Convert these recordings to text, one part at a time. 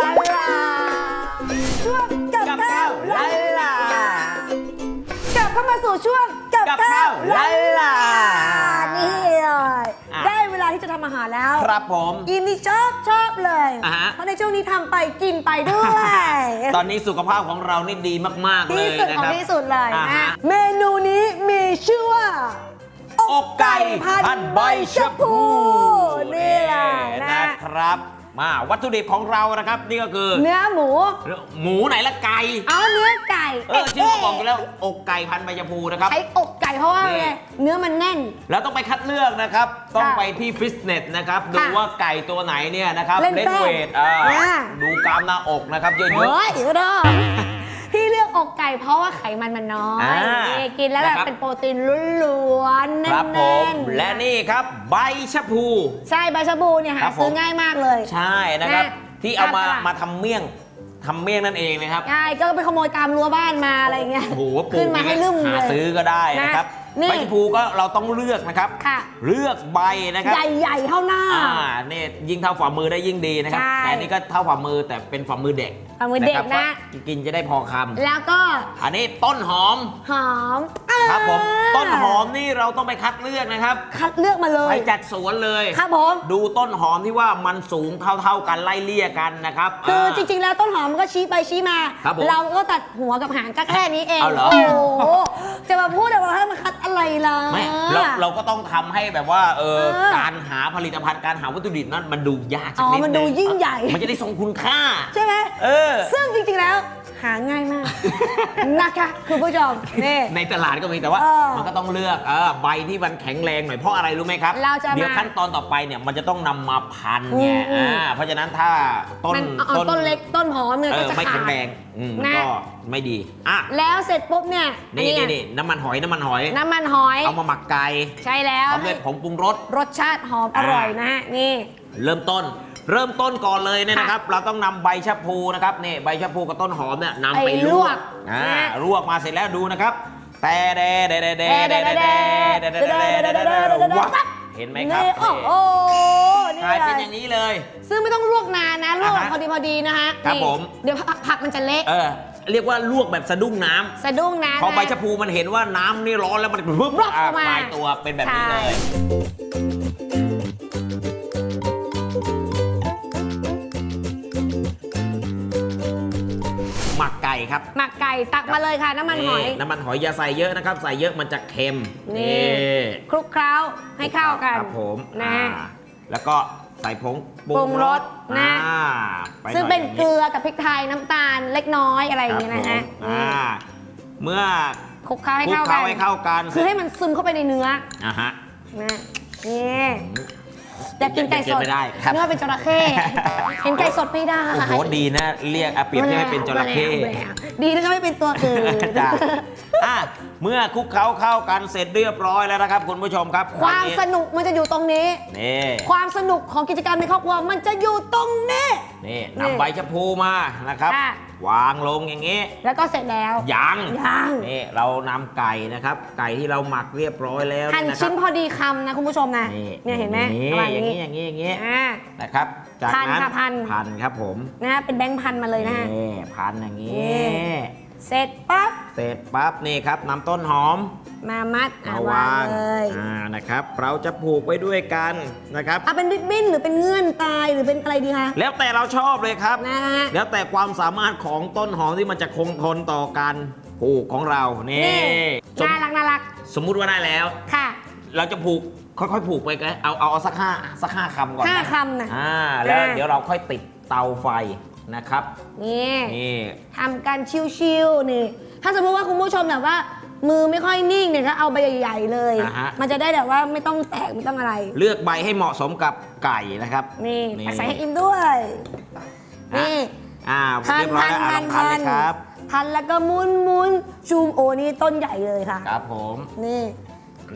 ลาลาช่วงกับก้าวลาลากลับเข้ามาสู่ช่วงกับกับข้าข้าววลาลา นี่เลยอะ ได้เวลาที่จะทำอาหารแล้วครับผม อินนี่ชอบชอบเลยอ่าฮะ เพราะในช่วงนี้ทำไปกินไปด้วยตอนนี้สุขภาพของเรานี่ดีมาก ๆ เลที่ยสุดนะขอคงรับ ที่สุดเลยอ่านะฮะ เมนูนี้มีชื่อว่า อกไก่พันใบชะพูนี่แหละนะ นะครับ มาวัตถุดิบของเรานะครับ นี่ก็คือเนื้อหมู หมูไหนละไก่เอาเนื้อไก่เออชื่อเขาบอกอยู่แล้วอกไก่พันใบชะพูนะครับใช้อกไก่เพราะว่านี่ไงเนื้อมันแน่น แล้วต้องไปคัดเลือกนะครับ ต้องค่ะไปที่ฟิตเนสนะครับดูค่ะว่าไก่ตัวไหนเนี่ยนะครับเล่นแป้งเวทอ่าอ่าดูกล้ามหน้าอกนะครับเยอะเฮ้ยเดี๋ยวเด้อที่เลื อกอกไก่เพราะว่าไขมันมันน้อยอ่านี่กินแล้วแบบนะครับเป็นโปรตีนล้วนๆๆแน่ครับผมนๆและนี่ครับใบชะพูใช่ใบชะบูเนี่ยครัหาบผม ซื้อง่ายมากเลย ใช่นะครับ นะที่เอามาตามตลาด มาทำเมี่ยงทำเมี่ยงนั่นเองนะครับใช่ก็ไปขโมยตามรั้วบ้านมาอะไรเงี้ยโอ้โหปลูขึ้กนมาให้ลืมหาเลย ซื้อก็ได้นะครับ นะนี่ ใบชะพูก็เราต้องเลือกนะครับ ค่ะ เลือกใบนะครับ ใหญ่ๆเท่าหน้า อ่าเนี่ยยิ่งเท่าฝ่ามือได้ยิ่งดีนะครับ ใช่แต่อันนี่ก็เท่าฝ่ามือแต่เป็นฝ่ามือเด็กฝ่ามือเด็กครับนะ ว่ากินจะได้พอคำแล้วก็อันนี้ต้นหอมหอม ครับผมอ่าต้นหอมนี่เราต้องไปคัดเลือกนะครับ คัดเลือกมาเลยไปจากสวนเลยครับผมดูต้นหอมที่ว่ามันสูงเท่าๆกันไล่เลี่ยกันนะครับคือเจริงๆ แล้วต้นหอมมันก็ชี้ไปชี้มาครับผมเราก็ตัดหัวกับหางก็แค่นี้เองเอาเหรอโอ้โหจะมาพูดแต่ว่าให้มันคัดอะไรล่ะไม่เราเราก็ต้องทำให้แบบว่าเออเออการหาผลิตภัณฑ์การหาวัตถุดิบนั้นมันดูยากสักอ๋อนิดมันดูงยิ่งใหญ่ มันจะได้ทรงคุณค่า ใช่ไหมเออซึ่งจริงๆแล้ว หาง่ายมาก นะคะคุณผู้ชมนี่ ในตลาดก็มีแต่ว่า เออมันก็ต้องเลือกเออใบที่มันแข็งแรงหน่อยเพราะอะไรรู้ไหมครับ เราจะมาเดี๋ยวขั้นตอนต่อไปเนี่ยมันจะต้องนำมาพันไงอืมอืม อ่าเพราะฉะนั้นถ้าต้นมันเอาเอาต้นเล็กต้นหอมเนี่ยเอก็อจะไม่ขาแข็ด งแรงอืมมันนะ ก็ไม่ดีอะแล้วเสร็จปุ๊บเนี่ยอันี่ไงนี่นี่น้ำมันหอยน้ำมันหอย น้ำมันหอยเอามาหมักไก่ใช่แล้วพร้อมด้วยผงปรุงรส รสชาติหอมอร่อยนะฮะนี่ เริ่มต้น เริ่มต้นก่อนเลยเนี่ยค่ะนะครับ เราต้องนำใบชะพูนะครับนี่ใบชะพูกับต้นหอมเนี่ยนำไปไปลลววกกอ่านะลวกมาเสร็จแล้วดูนะครับแต่เดเดเดเดเดเดเดเดเดเดเดเดวับเห็นไหมครับนี่โอ้โหนี่กลายเป็นเลอย่างนี้เลย ซึ่งไม่ต้องลวกนานนะลวกอ่าฮะพอดีพอดีนะฮะครับนี่ผมเดี๋ยวผักผักมันจะเละเออเรียกว่าลวกแบบสะดุ้งน้ำสะดุ้งนะพอใบนชะพูมันเห็นว่าน้ำนี่ร้อนแล้วมันปุ๊บรอบอะออกมาคลายตัวเป็นแบบนี้ใช่เลย หมักไก่ครับ หมักไก่ตักมาเลยค่ะ น้ำมันหอย น้ำมันหอยอย่าใส่เยอะนะครับ ใส่เยอะมันจะเค็ม นี่คลุกเคล้าให้เข้ากันครับผมนะอ่าแล้วก็ใส่ผงปรุปรุงงรรสสนะอ่าไปหซึ่งอยเป็นอย่างเกลือกับพริกไทยน้ำตาลเล็กน้อยอะไรอย่างคนี้รับนะฮะผมอ่าเมื่อคลุกเคล้าให้คลุกเข้าเคกัล้านให้เข้ากันคือให้มันซึมเข้าไปในเนื้ออ่าฮะนะนี่ อยากกินไก่สดไม่ได้ครับเนื้อเป็นจระเข้เห็นไก่สดไม่ได้โอ้โหดีนะ เรียกอาเปรียบเทียบให้เป็นจระเข้ดีนะคะไม่เป็นตัวอื่น จ้ะอะเมื่อคลุกเคล้าเข้ากันเสร็จเรียบร้อยแล้วนะครับ คุณผู้ชมครับความนี้สนุกมันจะอยู่ตรงนี้ นี่ ความสนุกของกิจกรรมในครอบครัวมันจะอยู่ตรงนี้ นี่นี่นำใบชะพูมานะครับ ค่ะ วางลงอย่างนี้ แล้วก็เสร็จแล้ว ยังยังนี่เรานำไก่นะครับ ไก่ที่เราหมักเรียบร้อยแล้วหั่นนะครัชิ้บนพอดีคำนะคุณผู้ชมนะนี่เนี่ยเห็นไหมนี่ประมาณอย่างนี้นี้อย่างนี้อย่างนี้อ่า นะครับ จากพันนั้นค่ะพัน พันครับผมนะฮะเป็นแบงค์พันมาเลยนะฮะ นี่พันอย่างนี้ นี่ เสร็จปั๊บ เสร็จปั๊บนี่ครับนำต้นหอม มามัดอะมาวาวางงเลยอ่านะครับ เราจะผูกไว้ด้วยกันนะครับเอาเป็นริบบิ้นหรือเป็นเงื่อนตายหรือเป็นอะไรดีคะ แล้วแต่เราชอบเลยครับนะฮะ แล้วแต่ความสามารถของต้นหอมที่มันจะคงทนต่อการผูกของเรานี่นี่สมน่ารักน่ารักสมมุติว่าได้แล้ว ค่ะ เราจะผูกค่อยๆ ผูกไปกันเอาเอาเอาสักห้าสักห้าคำก่อนห้านะคำนะอ่าแล้วอ่าเดี๋ยวเราค่อยติดเตาไฟนะครับนี่นี่ทำกันชิวๆนี่ ถ้าสมมติว่าคุณผู้ชมแบบว่า มือไม่ค่อยนิ่งเนี่ยก็เอาใบใหญ่ๆเลย อ่าฮะ มันจะได้แบบว่าไม่ต้องแตกไม่ต้องอะไร เลือกใบให้เหมาะสมกับไก่นะครับ นี่นี่ ใส่ให้อิ่มด้วย อะนี่ อ่าพันเรียบร้อพัยนแล้วอะพัลนองทานพัเลยครับ พันแล้วก็มุนมุนจูมโอนี่ต้นใหญ่เลยค่ะ ครับผมนี่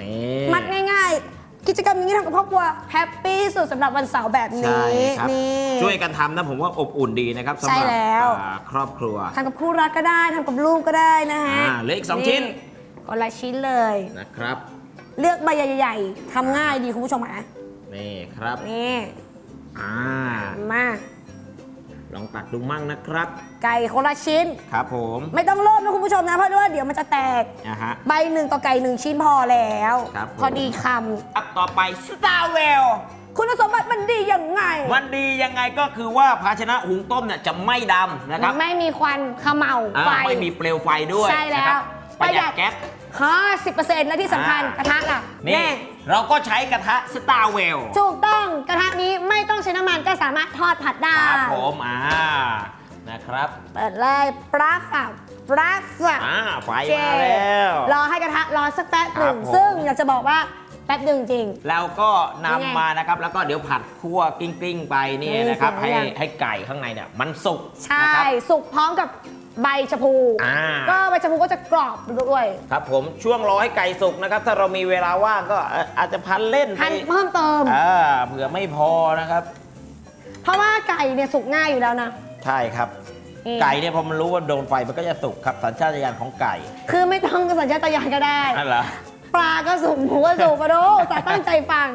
นี่มัดง่ายๆ กิจกรรมอย่างนี้ทำกับครอบครัวแฮปปี้สุดสำหรับวันเสาร์แบบใช่นี้ครับ นี่ ช่วยกันทำนะผมว่าอบอุ่นดีนะครับสำหใช่รัแล้ว อ่าครอบครัวทำกับคู่รักก็ได้ทำกับลูกก็ได้นะฮะอ่าเหลืออีกสองชิ้น คนละชิ้นเลย นะครับ เลือกใบใหญ่ๆทำง่ายดีคุณผู้ชมอะนี่ครับ นี่อ่า มา ลองตักดูมั่งนะครับ ไก่คนละชิ้น ครับผม ไม่ต้องเริ่มนะคุณผู้ชมนะเพราะว่าเดี๋ยวมันจะแตกนะฮะ ใบหนึ่งต่อไก่หนึ่งชิ้นพอแล้ว ครับผม พอดีคครับต่อไปสตาร์เวลำคุณสมบัติมันดียังไง มันดียังไงก็คือว่าภาชนะหุงต้มเนี่ยจะไม่ดำนะครับไม่มีควันเขม่าอ่าไฟ ไม่มีเปลวไฟด้วยใช่แล้ว นะครับ ประหยัดประหยัดแก๊สห้าสิบเปอร์เซ็นต์และที่สำคัญอ่ากระทะล่ะนี่ แน่เราก็ใช้กระทะสตาร์เวลถูกต้องกระทะนี้ไม่ต้องใช้น้ำมันก็สามารถทอดผัดได้ครับผมอ่านะครับ เปิดเลยปลั๊กอะปลั๊กอะ อ่าไฟโอเคมาแล้ว รอให้กระทะร้อนสักแป๊บหนึ่งครับผม ซึ่งอยากจะบอกว่าแป๊บหนึ่งจริง แล้วก็ยังไงนำมานะครับ แล้วก็เดี๋ยวผัดคั่วกลิ้งๆ ไปนี่นี่นะครับเสร็ให้จหรือยัง ให้ไก่ข้างในเนี่ยมันสุกใช่นะครับ สุกพร้อมกับ ใบชะพู อ่า ก็ใบชะพูก็จะกรอบด้วยครับผมช่วงรอให้ไก่สุกนะครับ ถ้าเรามีเวลาว่างก็เอ่ออาจจะพันเล่นทันไปเพิ่มเติม อ่าเผื่อไม่พอนะครับ เพราะว่าไก่เนี่ยสุกง่ายอยู่แล้วนะ ใช่ครับนี่ไก่เนี่ยพอมันรู้ว่าโดนไฟมันก็จะสุกครับสัญชาตญาณของไก่คือไม่ต้องสัญชาตญาณก็ได้ นั่นเหรอปลาก็สุกหมูก็สุกปะโดสาตั้งใจฟัง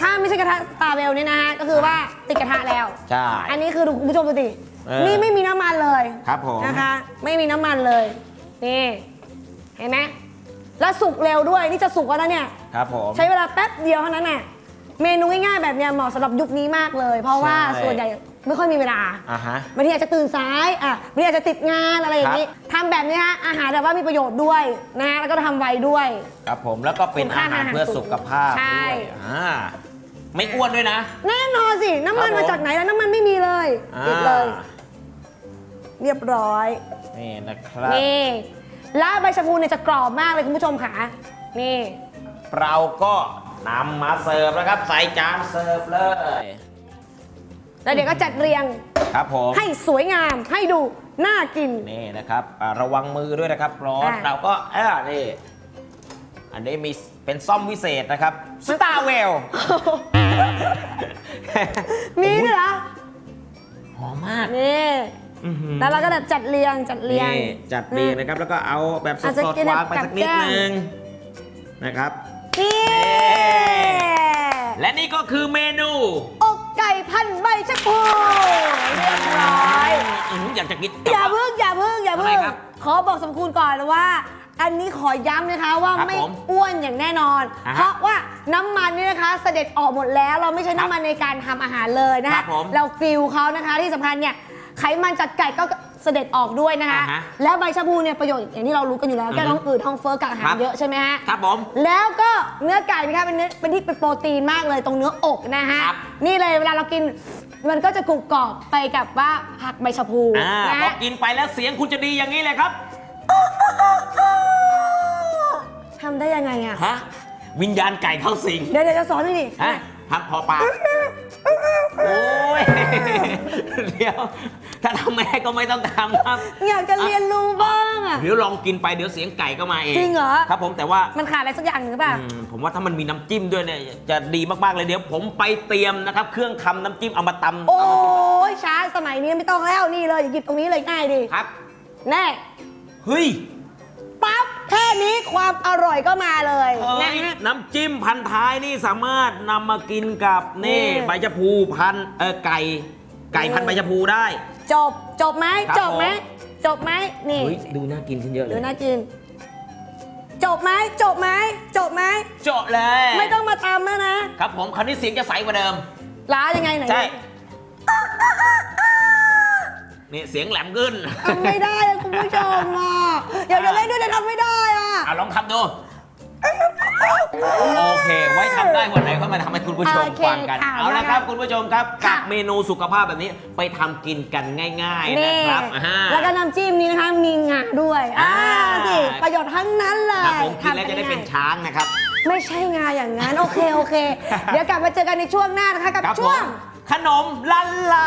ถ้าไม่ใช่กระทะสตาร์เบลเนี่ยนะฮะก็คือว่าติดกระทะแล้ว ใช่ อันนี้คือดูคุณผู้ชมดูดิ เออ นี่ไม่มีน้ำมันเลยครับผม นะคะ ไม่มีน้ำมันเลย นี่เห็นไหมแล้วสุกเร็วด้วยนี่จะสุกแล้วนะเนี่ย ครับผม ใช้เวลาแป๊บเดียวเท่านั้นแหละเมนูง่ายๆแบบเนี้ยเหมาะสำหรับยุคนี้มากเลย เพราะว่าใช่ ส่วนใหญ่ไม่ค่อยมีเวลาอ่าฮะ บางทีอาจจะตื่นสายอะบางทีอาจจะติดงานอะไรอย่างนี้ทำแบบนี้ฮะอาหารแบบว่ามีประโยชน์ด้วยนะฮะแล้วก็ทำไวด้วย ครับผมแล้วก็เป็นคุณอาค่าหารทางอาหารเพื่อสุขภาพใช่ ด้วยอ่าไม่อ้วนด้วยนะ แน่นอนสิ น้ำมันครับผมมาจากไหนแล้วน้ำมันไม่มีเลย อ่า ติดเลย เรียบร้อย นี่นะครับ นี่แล้วใบชะพูเนี่ยจะกรอบมากเลยคุณผู้ชมค่ะนี่ เราก็นำมาเสิร์ฟแล้วครับ ใส่จานเสิร์ฟเลย แล้วเดี๋ยวก็จัดเรียงครับผม ให้สวยงามให้ดูน่ากิน นี่นะครับอ่าระวังมือด้วยนะครับร้อนอ่าเราก็เออนี่ อันนี้มีเป็นซ่อมวิเศษนะครับสตาร์เวล มีด้วยเหรอหอมมาก นี่อื้อหือ แล้วเราก็แบบจัดเรียงจัดเรียงนี่จัดเรียงนะครับ แล้วก็เอาแบบสอาจจะดกินๆแบบวางไปสักนิดกับแก้ม นึงนะครับ นี่และนี่ก็คือเมนูอกไก่พันใบชะพูเรียบร้อย อื้อหืออยากจะกิน อย่าแต่ว่าเพิ่งอย่าเพิ่งอย่าทำเพิ่ไมงครับขอบอกสมคุณก่อนว่า อันนี้ขอย้ำนะคะว่าครับไม่ผมอ้วนอย่างแน่นอน อ่าฮะเพราะว่าน้ำมันนี่นะคะ เสด็จออกหมดแล้วเราไม่ใช้น้ำมันในการทำอาหารเลยนะครัคะบผมเราฟิลเขานะคะที่สำคัญเนี่ย ไขมันจากไก่ก็เสด็จออกด้วยนะคะ อ่าฮะแล้วใบชะพูเนี่ยประโยชน์อย่างที่เรารู้กันอยู่แล้ว แก้อือฮึท้องอืดท้องเฟ้อกับอาหารครับเยอะใช่ไหมฮะ ครับผม แล้วก็เนื้อไก่นะคะเป็นเนื้อเป็นที่เป็นโปรตีนมากเลยตรงเนื้ออกนะฮะครับนี่เลยเวลาเรากินมันก็จะกรุบกรอบไปกับว่าผักใบชะพูอ่านะพอฮะกินไปแล้วเสียงคุณจะดีอย่างนี้เลยครับ ทำได้ยังไงอะฮะ วิญญาณไก่เข้าสิงเดี๋ยวเดี๋ยวจะสอนหน่อยดิฮะทำพอปากโอ้ย เดี๋ยว ถ้าทำแม่ก็ไม่ต้องทำครับ อยากจะเรียนรู้บ้างอะเดี๋ยวลองกินไปเดี๋ยวเสียงไก่ก็มาเองจริงเหรอ ครับผมแต่ว่ามันขาดอะไรสักอย่างหนึ่งหรือเปล่าอืมผมว่าถ้ามันมีน้ำจิ้มด้วยเนี่ยจะดีมากๆเลยเดี๋ยวผมไปเตรียมนะครับ เครื่องทำน้ำจิ้มเอามาตำโอ้ยช้าสมัยนี้ไม่ต้องแล้วนี่เลยหยิบตรงนี้เลยง่ายดีครับ แน่เฮ้ย ปั๊บแค่นี้ความอร่อยก็มาเลยเฮ้นะยฮะ น้ำจิ้มพันท้ายนี่สามารถนำมากินกับนี่นี่ ใบชะพูพันเออไก่ไก่พันนี่ใบชะพูได้ จบจบไหมครับจบไหมผม จบไหมนี่ เฮ้ยดูน่ากินขึ้นเยอะเลดูยน่ากิน จบไหมจบไหมจบไหมเจาะเลยไม่ต้องมาตำแล้วนะครับผมคราวนี้เสียงจะใสกว่าเดิม ล้ายังไงไหน ใช่ นี่เสียงแหลมขึ้นทำไม่ได้อะคุณผู้ชมอะอยากจะเล่นด้วยแต่ทำไม่ได้อะ อะลองทำดู โอเค ไว้ทำได้วันไหนก็มาทำให้คุณผู้ชมโอเคฟังกัน ค่ะเอาละครับคุณผู้ชมครับค่ะ กับเมนูสุขภาพแบบนี้ไปทำกินกันง่ายๆนะครับอ่า แล้วก็น้ำจิ้มนี้นะคะมีงาด้วยอ่าอ่า สิประโยชน์ทั้งนั้นเลยครับผมกินแล้วจะได้เป็นทำช้างนะครับไม่ใช่งาอย่างนั้น โอเคโอเค เดี๋ยวกลับมาเจอกันในช่วงหน้านะคะกับครับผช่วมงขนมลันลา